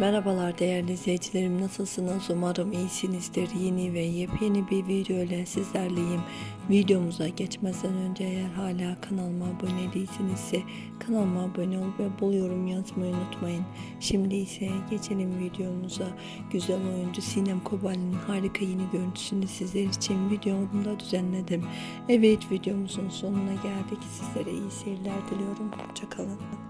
Merhabalar değerli izleyicilerim nasılsınız? Umarım iyisinizdir. Yeni ve yepyeni bir video ile sizlerleyim. Videomuza geçmeden önce eğer hala kanalıma abone değilsinizse kanalıma abone ol ve bol yorum yazmayı unutmayın. Şimdi ise geçelim videomuza. Güzel oyuncu Sinem Kobal'in harika yeni görüntüsünü sizler için videomda düzenledim. Evet videomuzun sonuna geldik. Sizlere iyi seyirler diliyorum. Hoşçakalın